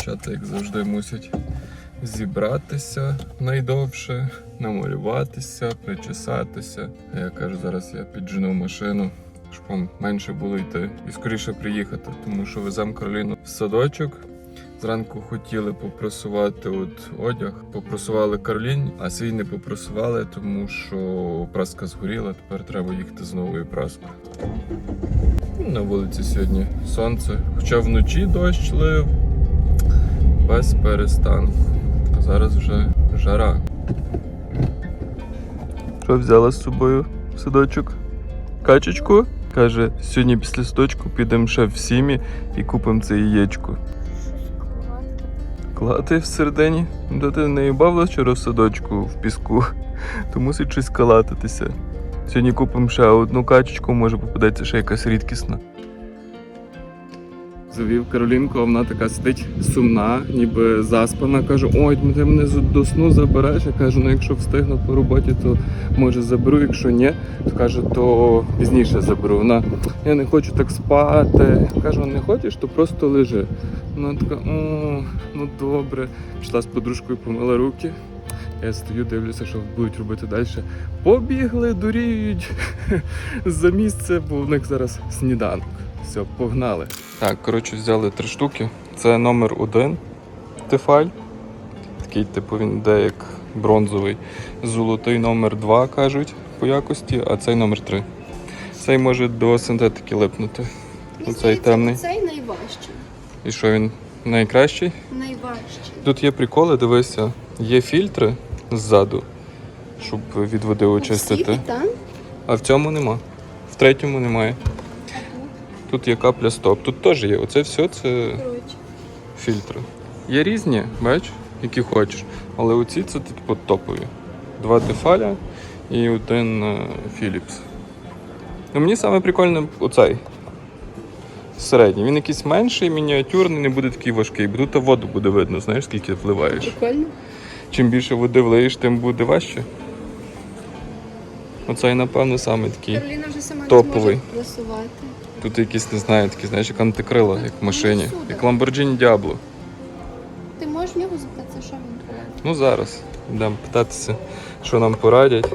Дівчата, як завжди, мусять зібратися найдовше, намалюватися, причесатися. Я кажу, зараз я піджену машину, щоб вам менше було йти і скоріше приїхати, тому що веземо Кароліну в садочок. Зранку хотіли попросувати от одяг, попросували Кароліні, а свій не попросували, тому що праска згоріла. Тепер треба їхати з новою праскою. На вулиці сьогодні сонце, хоча вночі дощ лив без перестанку. А зараз вже жара. Що взяла з собою в садочок? Качечку? Каже, сьогодні після садочку підемо ще в сімі і купимо це яєчко. Клати всередині? Ну, то ти не бавила вчора в садочку в піску, то мусить щось калатитися. Сьогодні купимо ще одну качечку, може попадеться ще якась рідкісна. Завів Каролінку, а вона така сидить сумна, ніби заспана. Кажу, ой, ти мене до сну забереш. Я кажу, ну якщо встигну по роботі, то може заберу, якщо ні, то каже, то пізніше заберу. Вона я не хочу так спати. Кажу, не хочеш, то просто лежи. Вона така, о, ну добре. Пішла з подружкою, помила руки. Я стою, дивлюся, що будуть робити далі. Побігли, дуріють за місце, бо в них зараз сніданок. Все, погнали. Так, коротше, взяли три штуки. Це номер один тефаль. Такий, типу, він йде як бронзовий. Золотий номер два, кажуть, по якості, а цей номер три. Цей може до синтетики липнути. Оцей темний. Цей найважчий. І що він найкращий? Найважчий. Тут є приколи, дивися, є фільтри ззаду, щоб від води очистити. Всі? А в цьому нема. В третьому немає. Тут є капля стоп. Тут теж є. Оце все це фільтри. Є різні, бач, які хочеш. Але оці це типу топові. Два Тефаля і один е, Philips. Ну, мені саме прикольно оцей. Середній. Він якийсь менший, мініатюрний, не буде такий важкий, бо тут воду буде видно, знаєш, скільки вливаєш. Прикольно. Чим більше води влиєш, тим буде важче. Оцей, напевно, саме такий. Кароліна вже сама Топовий. не зможе просувати. Тут якісь, не знаю, такі, знаєш, як антикрила, як в машині. Як Lamborghini Diablo. Ти можеш в нього запитатися, що він робить? Ну зараз йдемо питатися, що нам порадять.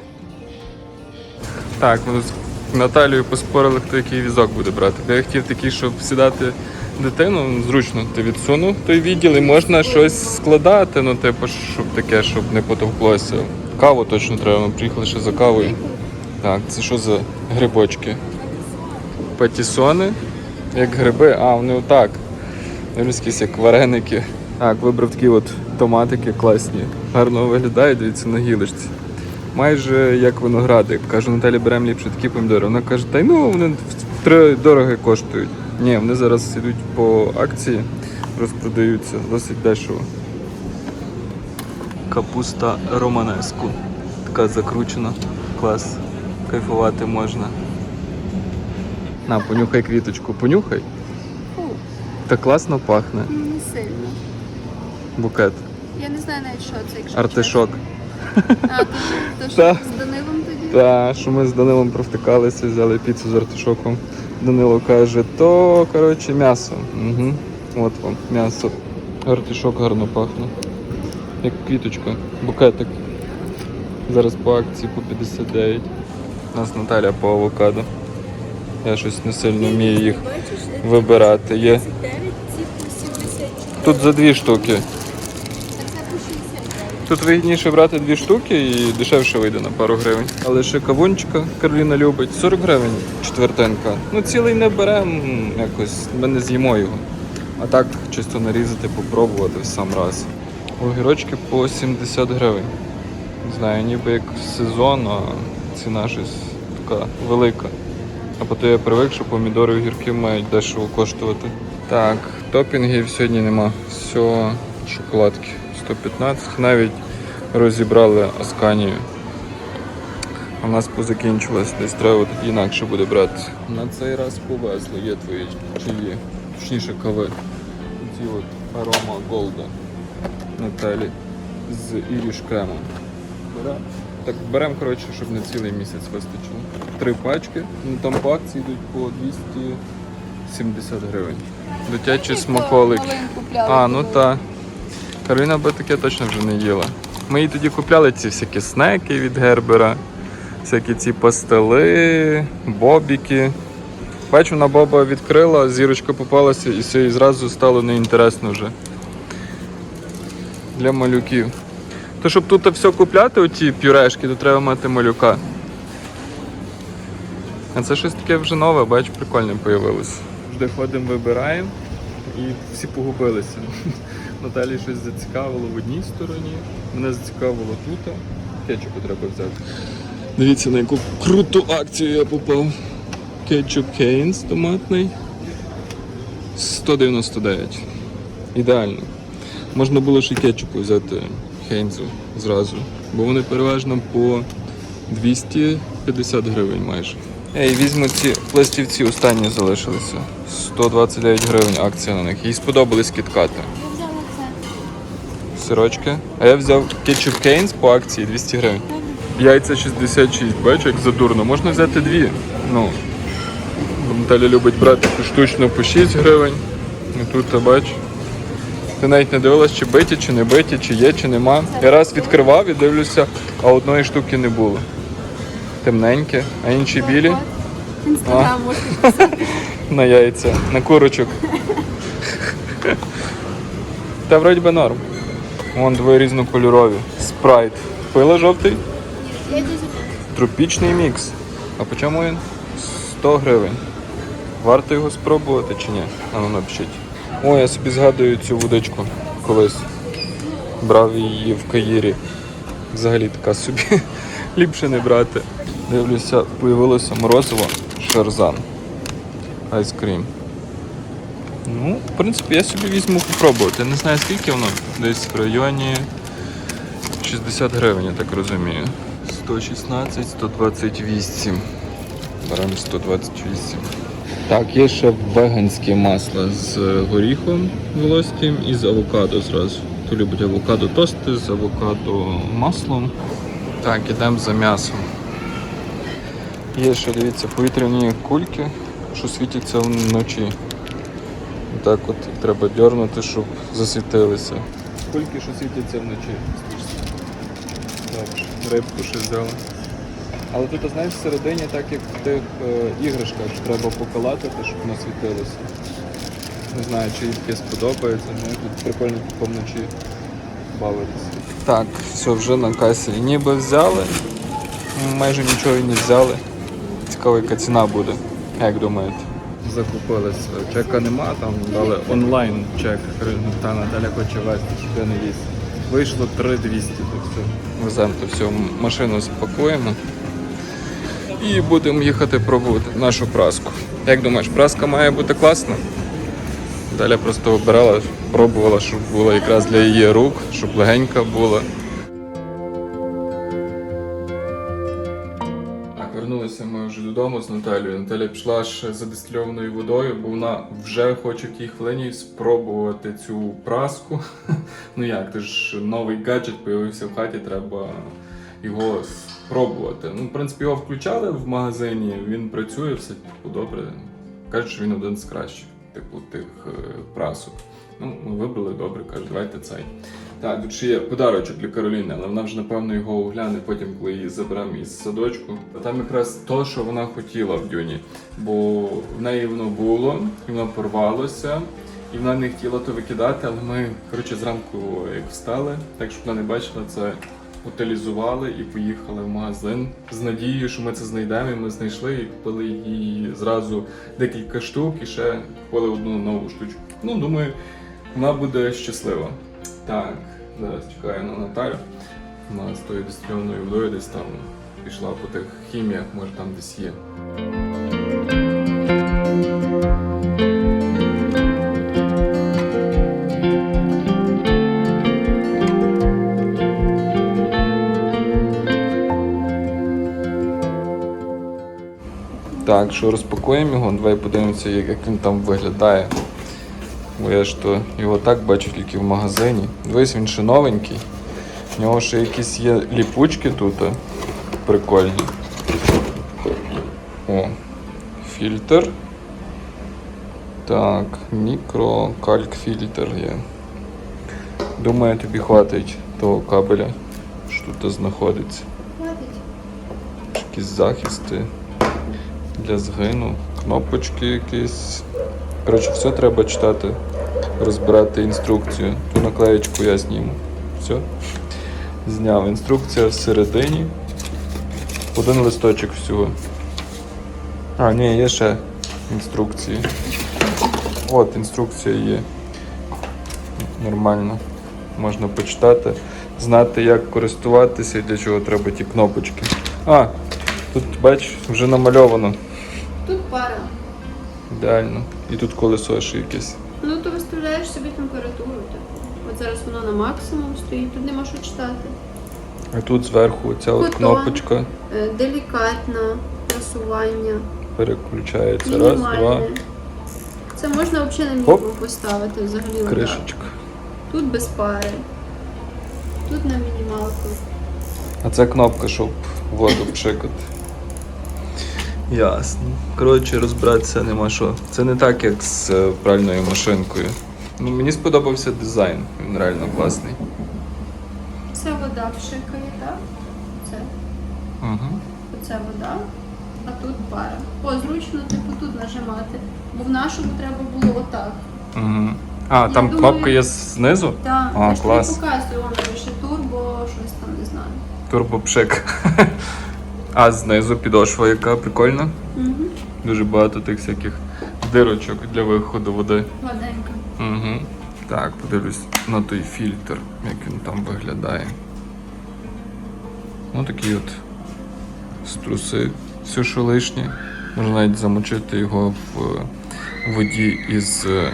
Так, ми з Наталією поспорили, хто який візок буде брати. Я хотів такий, щоб сідати дитину, ну, зручно. Ти відсунув той відділ і можна щось складати, ну, типу, щоб таке, щоб не потовклося. Каву точно треба, ми приїхали ще за кавою. Так, це що за грибочки? Патісони, як гриби, а вони отак. Якісь як вареники. Так, вибрав такі от томатики класні. Гарно виглядають, дивіться на гілочці. Майже як виногради. Кажу, Наталі, беремо ліпше такі помідори. Вона каже, та й ну вони три дороги коштують. Ні, вони зараз йдуть по акції, розпродаються досить дешево. Капуста романеску. Така закручена. Клас. Кайфувати можна. На, понюхай квіточку, понюхай. Фу, Так класно пахне. ну, не сильно. Букет. Я не знаю навіть, що це, якщо Артишок. чесно. А, то, то що, Так. з Данилом тоді? Та, що ми з Данилом провтикалися, взяли піцу з артишоком. Данило каже, то коротше м'ясо. Угу. От вам, м'ясо. Артишок гарно пахне. Як квіточка, букетик. Зараз по акції по 59. У нас Наталя по авокадо. Я щось не сильно вмію їх вибирати. Є. Тут за дві штуки. А це по 69. Тут вигідніше брати дві штуки і дешевше вийде на пару гривень. Але ще кавунчика Кароліна любить. 40 гривень четвертинка. Ну цілий не беремо якось, ми не з'їмо його. А так чисто нарізати, попробувати в сам раз. Огірочки по 70 гривень. Не знаю, ніби як сезон, а ціна щось така велика. А потім я привик, що помідори і огірки мають дешево коштувати. Так, топінгів сьогодні нема. Все, шоколадки 115. Навіть розібрали Асканію. В нас позакінчилось, десь треба інакше буде брати. На цей раз повезли, є твої чиї, точніше кави. Ці от арома Голда Наталі з іріш кремом. Берем. Так беремо, коротше, щоб на цілий місяць вистачило. Три пачки. Ну там по акції йдуть по 70 гривень. Дитячі смаколики. А, ну було. та. Кароліна би таке точно вже не їла. Ми їй тоді купляли ці всякі снеки від Гербера, всякі ці пастили, бобіки. Бачу, вона боба відкрила, зірочка попалася і все, і зразу стало неінтересно вже. Для малюків. То щоб тут все купляти, оті пюрешки, то треба мати малюка. А це щось таке вже нове, бач, прикольне появилось. Завжди ходимо, вибираємо і всі погубилися. Наталі щось зацікавило в одній стороні, мене зацікавило тут. Кетчупу треба взяти. Дивіться, на яку круту акцію я попав. Кетчуп Кейнс томатний. 199. Ідеально. Можна було ще й кетчупу взяти Хейнзу зразу, бо вони переважно по 250 гривень майже. Ей, візьму ці пластівці, останні залишилися. 129 гривень акція на них. Їй сподобались кіткати. Я взяла. Сирочки. А я взяв кетчуп Кейнс по акції 200 гривень. Яйця 66, бачиш, як задурно. Можна взяти дві. Ну. Наталя любить брати штучно по 6 гривень. І тут бач. Ти навіть не дивилась, чи биті, чи не биті, чи є, чи нема. Я раз відкривав і дивлюся, а одної штуки не було. Темненькі, а інші білі Інстаграм можна. на яйця, на курочок. Та вроді би норм. Вон двоє різнокольорові. Спрайт. Пила жовтий? Тропічний мікс. А по чому він? 100 гривень. Варто його спробувати чи ні? А ну напишіть. О, я собі згадую цю водичку колись. Брав її в Каїрі. Взагалі така собі. Ліпше не брати. Дивлюся, появилося морозиво Шарзан. Айскрім. Ну, в принципі, я собі візьму попробувати. Не знаю скільки воно. Десь в районі 60 гривень, я так розумію. 116, 128. Беремо 128. Так, є ще веганське масло з горіхом волоським і з авокадо зразу. Хто любить авокадо тости з авокадо маслом. Так, ідемо за м'ясом. Є ще, дивіться, повітряні кульки, що світяться вночі. Так от їх треба дьорнути, щоб засвітилися. Кульки, що світяться вночі. Добре, рибку ще взяли. Але тут, знаєш, всередині, так як в тих е, іграшках, треба поколатити, щоб воно світилося. Не знаю, чи їй таке сподобається, але тут прикольно вночі бавитися. Так, все, вже на касі ніби взяли. Майже нічого і не взяли. Цікаво, яка ціна буде. Як думаєте? Закупилися. Чека нема, там дали онлайн чек. Та Наталя хоче вести, щоб я не віз. Вийшло 3200 тут все. Веземо то все, машину спакуємо. І будемо їхати пробувати нашу праску. Як думаєш, праска має бути класна? Далі просто обирала, пробувала, щоб була якраз для її рук, щоб легенька була. Вернулися ми вже додому з Наталією. Наталя пішла аж за дистильованою водою, бо вона вже хоче в тій хвилині спробувати цю праску. Ну як, ти ж новий гаджет появився в хаті, треба його спробувати. Ну, в принципі, його включали в магазині, він працює, все типу, добре. Кажуть, що він один з кращих, типу, тих е, прасок. Ну, вибрали добре, кажуть, давайте цей. Так, тут ще є подарочок для Кароліни, але вона вже напевно його огляне потім, коли її заберемо із садочку. Там якраз то, що вона хотіла в дюні. Бо в неї воно було, і воно порвалося, і вона не хотіла то викидати, але ми, коротше, зранку як встали, так щоб вона не бачила це. Утилізували і поїхали в магазин з надією, що ми це знайдемо. І ми знайшли і купили їй зразу декілька штук і ще купили одну нову штучку. Ну, думаю, вона буде щаслива. Так, зараз чекаю на Наталю. Вона з тою дистильованою водою десь там пішла по тих хіміях, може там десь є. Так, що розпакуємо його, давай подивимося, як він там виглядає. Бо я ж то його так бачу тільки в магазині. Дивись, він ще новенький. У нього ще якісь є ліпучки тут. Прикольні. О, фільтр. Так, мікрокальк-фільтр є. Думаю, тобі хватить того кабеля, що тут знаходиться. Хватить. Якісь захисти для згину, кнопочки якісь. Коротше, все треба читати, розбирати інструкцію. Ту наклеєчку я зніму. Все. Зняв. Інструкція всередині. Один листочок всього. А, ні, є ще інструкції. От, інструкція є. Нормально. Можна почитати, знати, як користуватися і для чого треба ті кнопочки. А, тут бач, вже намальовано. Пара. Ідеально. І тут колесо ще якесь. Ну, то виставляєш собі температуру. Типу. От зараз воно на максимум стоїть, тут нема що читати. А тут зверху ця от кнопочка Е, Делікатне просування, переключається. Раз, два, мінімальне. Це можна взагалі на мінімум поставити взагалі. отак. кришечка. Тут без пари. Тут на мінімалку. А це кнопка, щоб воду пшикати. Ясно. Коротше, розбиратися нема що. Це не так, як з е, пральною машинкою. Ну, мені сподобався дизайн, він реально класний. Це вода пшикає, так? Це. Угу. Оце вода, а тут пара. О, зручно, типу, тут нажимати. Бо в нашому треба було отак. Угу. А, Я там думаю- кнопка є знизу? Так, А, я ж клас. тобі показую, воно пише турбо, щось там не знаю. Турбопшик. А знизу підошва яка прикольна. Угу. Дуже багато тих всяких дирочок для виходу води. Гладенько. Угу. Так, подивлюсь на той фільтр, як він там виглядає. Ну такі от струси, все що лишнє. Можна навіть замочити його в воді із е,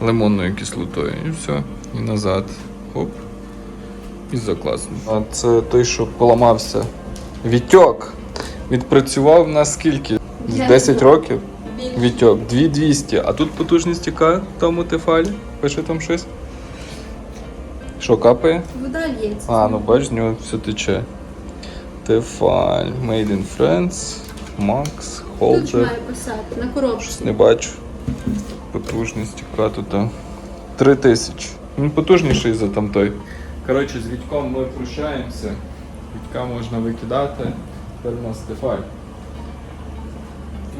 лимонною кислотою. І все. І назад. Хоп. І закласно. А це той, що поламався. Вітьок. Відпрацював на скільки? З 10 років? Вітьок, 2200. А тут потужність яка в тому тефалі? Пише там щось? Що, капає? Вода лється. А, ну бач, з нього все тече. Тефаль, Made in France, Max, Тут має писати, на коробці. Щось не бачу. Потужність яка тут. 3000. Він потужніший за там той. Коротше, з Вітьком ми прощаємося. Вітька можна викидати. Тепер у нас Тефаль.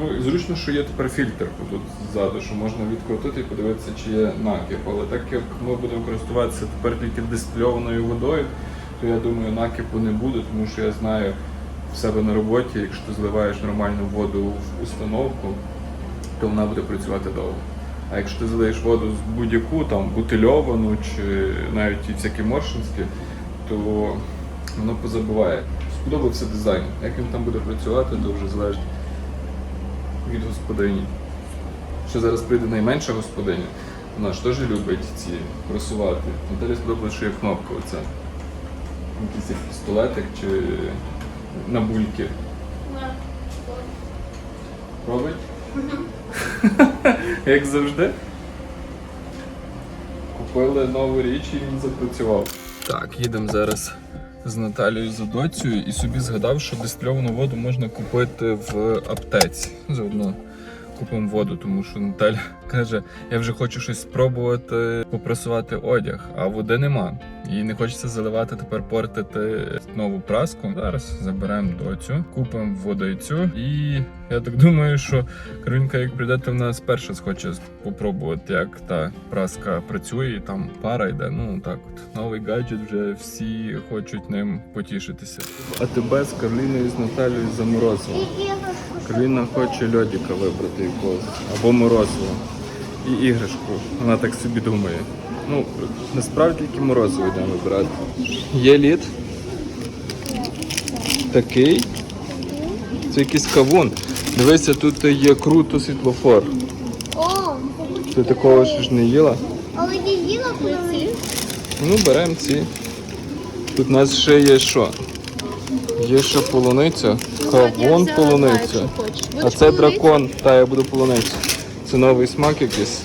Ну, і зручно, що є тепер фільтр тут ззаду, що можна відкрутити і подивитися, чи є накип. Але так як ми будемо користуватися тепер тільки дистильованою водою, то я думаю, накипу не буде, тому що я знаю в себе на роботі, якщо ти зливаєш нормальну воду в установку, то вона буде працювати довго. А якщо ти залиєш воду з будь-яку там бутильовану чи навіть і всякі моршинські, то воно позабуває. Сподобався дизайн. Як він там буде працювати, то вже залежить від господині. Ще зараз прийде найменша господиня. Вона ж теж любить ці просувати. Наталі сподобалось, що є кнопка оця. Якийсь як пістолетик чи на бульки. Робить? Як завжди. Купили нову річ і він запрацював. Так, їдемо зараз з Наталією за доцею і собі згадав, що дистильовану воду можна купити в аптеці. Заодно купимо воду, тому що Наталя каже, я вже хочу щось спробувати попрасувати одяг, а води нема. І не хочеться заливати тепер портити нову праску. Зараз заберемо доцю, купимо водицю. І я так думаю, що Каролінка, як прийде, то в нас перша схоче попробувати, як та праска працює, і там пара йде. Ну так от. Новий гаджет вже всі хочуть ним потішитися. А тебе з Кароліною з Наталією заморозило. Кароліна хоче льодіка вибрати якогось або морозиво. І іграшку. Вона так собі думає. Ну, насправді тільки морозиво йдемо вибирати. Є лід. Такий. Це якийсь кавун. Дивися, тут є круто світлофор. О, Ти такого ще ж не їла? але я їла коли. Ну, беремо ці. Тут у нас ще є що? Є ще полуниця. Кавун полуниця. А це дракон, та я буду полуниця. Це новий смак якийсь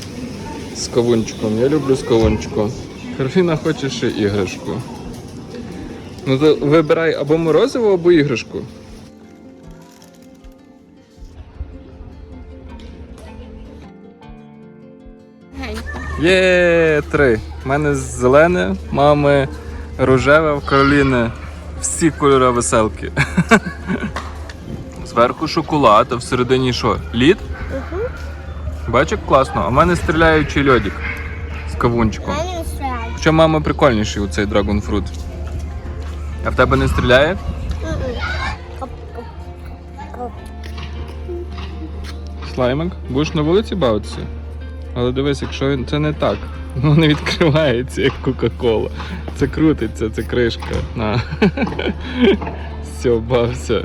з кавунчиком. Я люблю з кавунчиком. Карфіна хоче ще іграшку. Ну то вибирай або морозиво, або іграшку. Є три. У мене зелене, мами рожеве, в Кароліни всі кольори веселки. Зверху шоколад, а всередині що? Лід? Угу. Бачиш, як класно. А в мене стріляючий льодик з кавунчиком. Хоча мама прикольніший у цей драгонфрут. А в тебе не стріляє? Слаймик, будеш на вулиці бавитися? Але дивись, якщо він це не так, воно не відкривається, як Кока-Кола. Це крутиться, це кришка. На. Все, бався.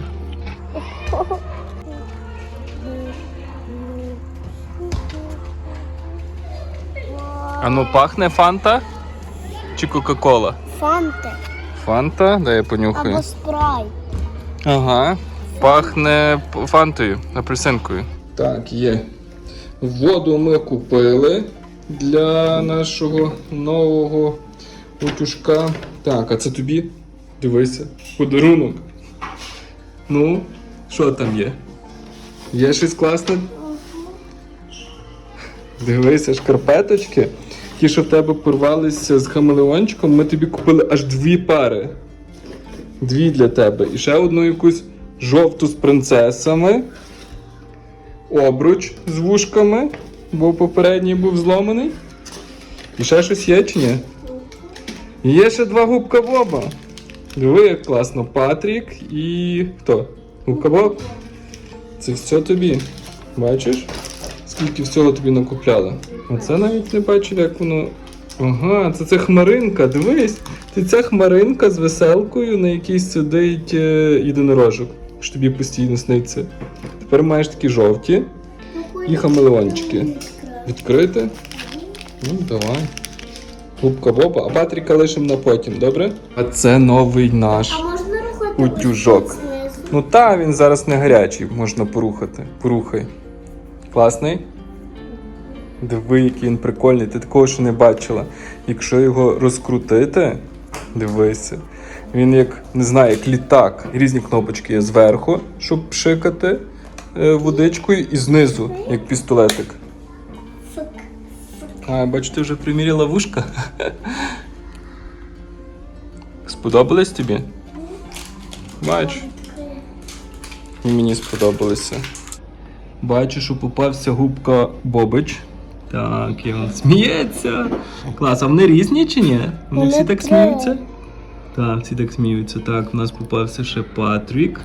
А ну пахне фанта чи Кока-Кола? Фанти Фанта, дай я понюхаю. або спрайт. Ага. Пахне фантою, апельсинкою. Так, є. Воду ми купили для нашого нового утюжка. Так, а це тобі? Дивися, подарунок. Ну, що там є? Є щось класне? Дивися, шкарпеточки. Ті, що в тебе порвалися з хамелеончиком, ми тобі купили аж дві пари. Дві для тебе. І ще одну якусь жовту з принцесами. Обруч з вушками, бо попередній був зломаний. І ще щось є чи ні? Є ще два губка Боба. Диви, як класно. Патрік і. хто? Губка Боб? Це все тобі. Бачиш? Скільки всього тобі накупляли. Оце навіть не бачив, як воно. Ага, це це хмаринка, дивись. Ти ця хмаринка з веселкою, на якій сидить е, єдинорожок, що тобі постійно сниться. Тепер маєш такі жовті і хамелеончики. Відкрити? Ну, давай. Губка Боба, а Патріка лишимо на потім, добре? А це новий наш. А Утюжок. Ну та, він зараз не гарячий, можна порухати. Порухай. Класний? Диви, який він прикольний, ти такого ще не бачила. Якщо його розкрутити, дивися, він як, не знаю, як літак. Різні кнопочки є зверху, щоб пшикати е, водичкою, і знизу, як пістолетик. А, ти вже приміряла вушка. Сподобались тобі? Бач. І мені сподобалося. Бачу, що попався губка Бобич. Так, і він сміється. Клас, а вони різні чи ні? Вони всі так сміються? Так, всі так сміються. Так, в нас попався ще Патрік.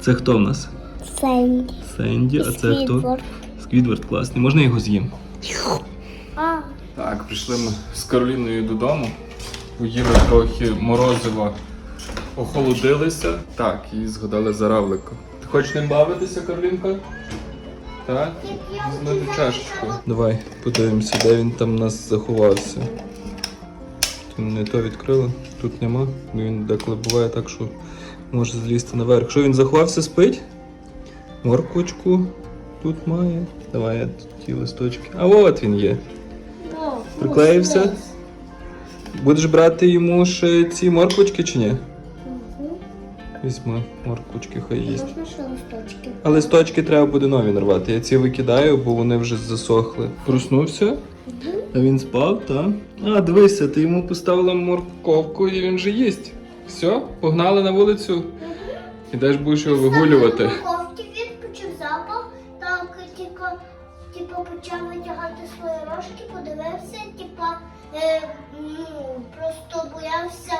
Це хто в нас? Сенді. Сенді, а це хто? Сквідвард. Класний. Можна його з'їм? Так, прийшли ми з Кароліною додому. Поїли трохи морозива, охолодилися. Так, і згадали за равлика. Ти хочеш ним бавитися, Каролінка? Так? Візьми чашечку. Давай подивимося, де він там у нас заховався. Тут Не то відкрили, тут нема. Він деколи буває так, що може злізти наверх. Що він заховався, спить? Морквочку тут має. Давай я тут ті листочки. А от він є. Приклеївся? Будеш брати йому ще ці морквочки чи ні? Візьми морквочки, хай їсть. Можна ще листочки? А листочки треба буде нові нарвати. Я ці викидаю, бо вони вже засохли. Проснувся? А він спав, так? А, дивися, ти йому поставила морковку і він же їсть. Все, погнали на вулицю. Ідеш будеш його вигулювати. Морковки він почув запах, так тільки типу, почав витягати свої рожки, подивився, типу, е, ну, просто боявся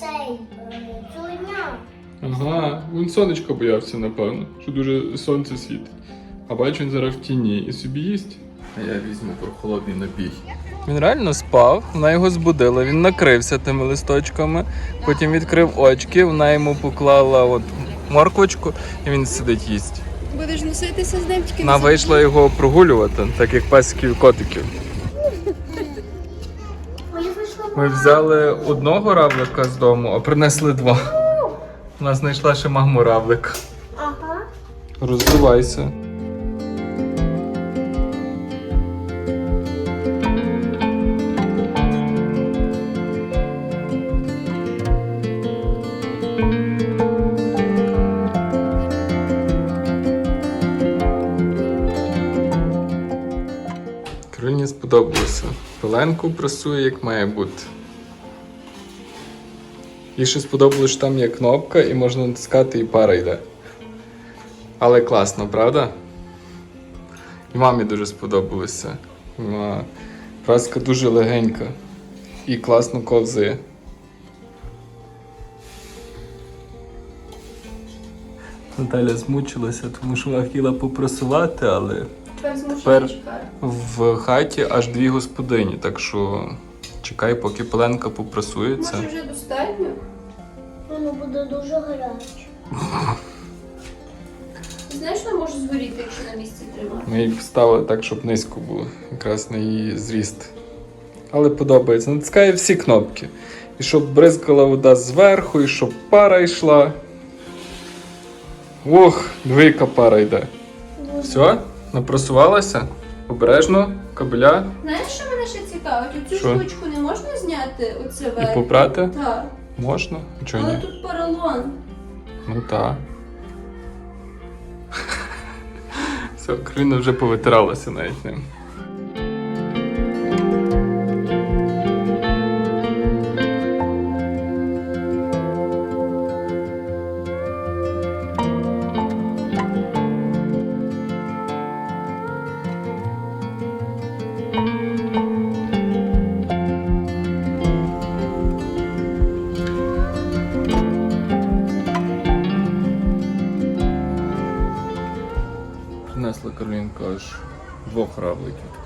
цей е, цуня. Ага, він сонечко боявся, напевно, що дуже сонце світить. А бачу, він зараз в тіні і собі їсть. А я візьму прохолодний напій. Він реально спав, вона його збудила, він накрився тими листочками, потім відкрив очки, вона йому поклала от морквочку, і він сидить їсть. Будеш носитися з ним тільки Вона вийшла його прогулювати, так як песиків і котиків. Ми взяли одного равлика з дому, а принесли два. У нас знайшла ще маму равлика. Ага. Розвивайся. Пеленку прасує як має бути. Їй ще сподобалось, що там є кнопка і можна натискати і пара йде. Але класно, правда? І мамі дуже сподобалося. Праска дуже легенька і класно ковзає. Наталя змучилася, тому що вона хотіла попрасувати, але Тепер чекати. в хаті аж дві господині, так що чекай, поки Пеленка попрасується. Може вже достатньо? Воно буде дуже гаряче. Ти знаєш, що може згоріти, якщо на місці тримати? Ми її вставили так, щоб низько було, якраз на її зріст. Але подобається. Натискає всі кнопки. І щоб бризкала вода зверху, і щоб пара йшла. Ох, двійка пара йде. Все? Напрасувалася? Обережно, кабеля Знаєш, що мене ще цікавить? Оцю Що? штучку не можна зняти оце і верх? попрати? Так. Можна? Чого Але ні? тут поролон. Ну так. Все, країна вже повитиралася навіть ним.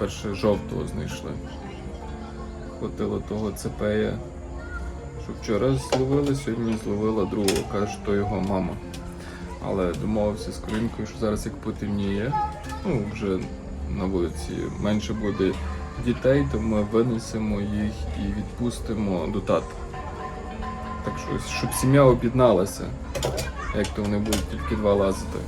Равликів. Жовтого знайшли. Хватило того цепея, що вчора зловили, сьогодні зловила другого, каже, то його мама. Але домовився з Каролінкою, що зараз як потемніє, ну вже на вулиці менше буде дітей, то ми винесемо їх і відпустимо до тата. Так що, щоб сім'я об'єдналася, як то вони будуть тільки два лазити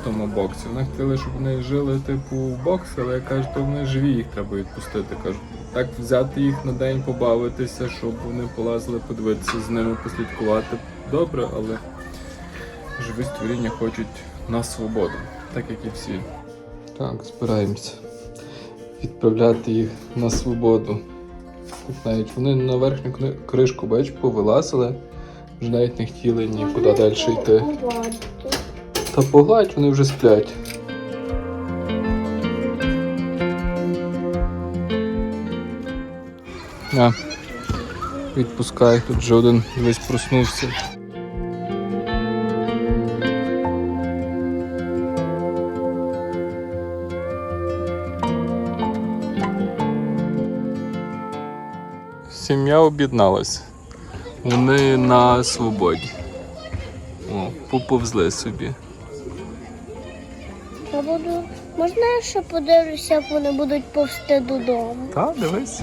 в тому боксі. Вони хотіли, щоб вони жили типу в боксі, але я кажу, то вони живі, їх треба відпустити. Кажу, так взяти їх на день, побавитися, щоб вони полазили, подивитися з ними, послідкувати. Добре, але живі створіння хочуть на свободу, так як і всі. Так, збираємося відправляти їх на свободу. Тут навіть вони на верхню кришку, бач, повилазили, вже навіть не хотіли нікуди далі йти. Та погладь, вони вже сплять. На. Відпускай, тут вже один весь проснувся. Сім'я об'єдналася. Вони на свободі. О, поповзли собі. Буду. Можна я ще подивлюся, як вони будуть повсти додому? Та, дивись.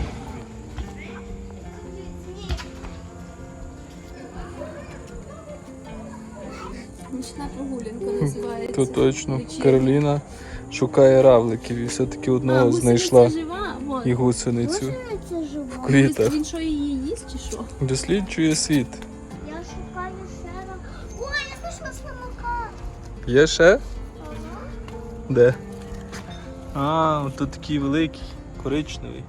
Нічна прогулянка називається. То точно. Вечірня. Кароліна шукає равликів і все-таки одного гусениця знайшла жива, і гусеницю. В квітах. Він що її їсть чи що? Досліджує світ. Я шукаю ще раз. Ой, я знайшла слимака. Є ще? Де? А, тут такий великий, коричневий.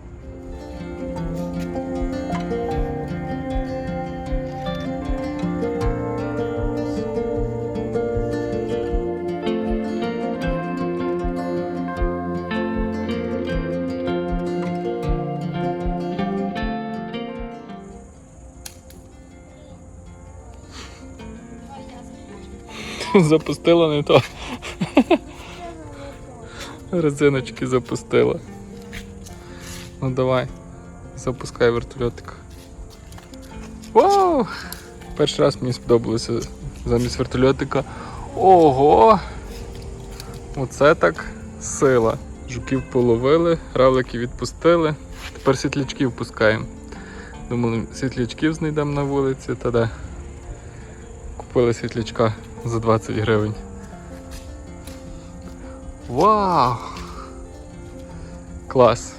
Запустила не то. Резиночки запустила. Ну давай, запускай вертольотик. Вау! Перший раз мені сподобалося замість вертольотика. Ого! Оце так сила. Жуків половили, равлики відпустили. Тепер світлячків пускаємо. Думали, світлячків знайдемо на вулиці, та де. Купили світлячка за 20 гривень. Вау! Клас!